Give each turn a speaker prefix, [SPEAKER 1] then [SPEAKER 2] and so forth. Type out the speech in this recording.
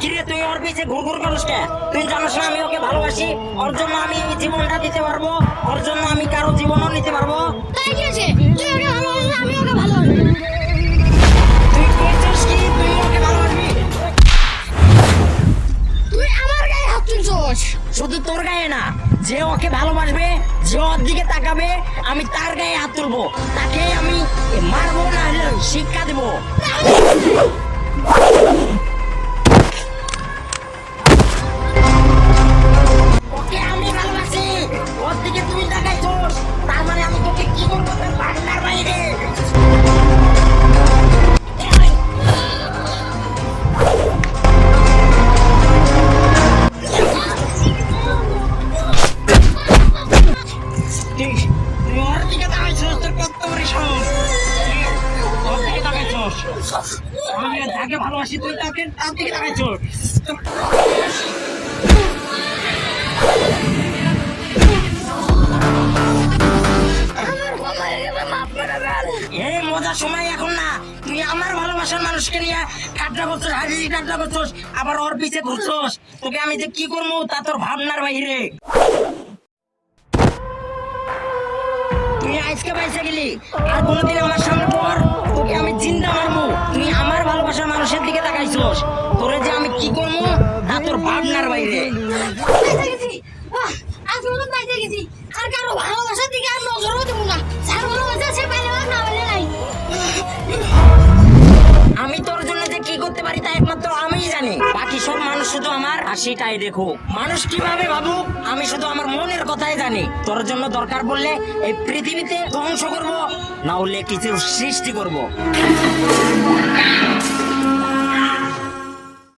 [SPEAKER 1] কিরে তুই ওর পিছে ঘুর ঘুর করিস কে? তুই জানিস না আমি ওকে ভালোবাসি? ওর জন্য আমি এই জীবনটা দিতে পারব? ওর জন্য আমি কারও জীবনও নিতে পারব?
[SPEAKER 2] তাই কি আছে তুই ওকে ভালোবাসিস আমি ওকে ভালোবাসি
[SPEAKER 1] তুই করছিস কি? তুই ওকে ভালোবাসবি?
[SPEAKER 2] তুই আমার গায়ে হাত তুলছস।
[SPEAKER 1] শুধু তোর গায়ে না যে ওকে ভালোবাসবে যে ওর দিকে তাকাবে আমি তার গায়ে হাত তুলবো। তাকে আমি মারবো না হলে শিক্ষা দেবো। ভালোবাসি, তুই মজার সময় এখন না। তুই আমার ভালোবাসার মানুষকে নিয়ে ঠাট্টা করছিস হাজি ঠাট্টা করছিস, আবার ওর পিছে ঘুরছিস। তোকে আমি যে কি করব, তা তোর ভাবনার বাইরে। আজকে পাইছে গেলি। আর কোনোদিন আমার সামনে পর ওকে আমি জিন্দা মারবো। তুমি আমার ভালোবাসার মানুষের দিকে তাকাইছিস। তোরে যে আমি কি করব? না, তোর ভাবনার বাইরে।
[SPEAKER 2] আজ মনে পাইছে গেছি। আর কারও ভালোবাসার দিকে আর
[SPEAKER 1] মানুষ শুধু আমার হাসিটাই দেখো। মানুষ কীভাবে ভাবু আমি শুধু আমার মনের কথাই জানি। তোর জন্য দরকার বললে এই পৃথিবীতে ধ্বংস করব, না হলে কিছু সৃষ্টি করব।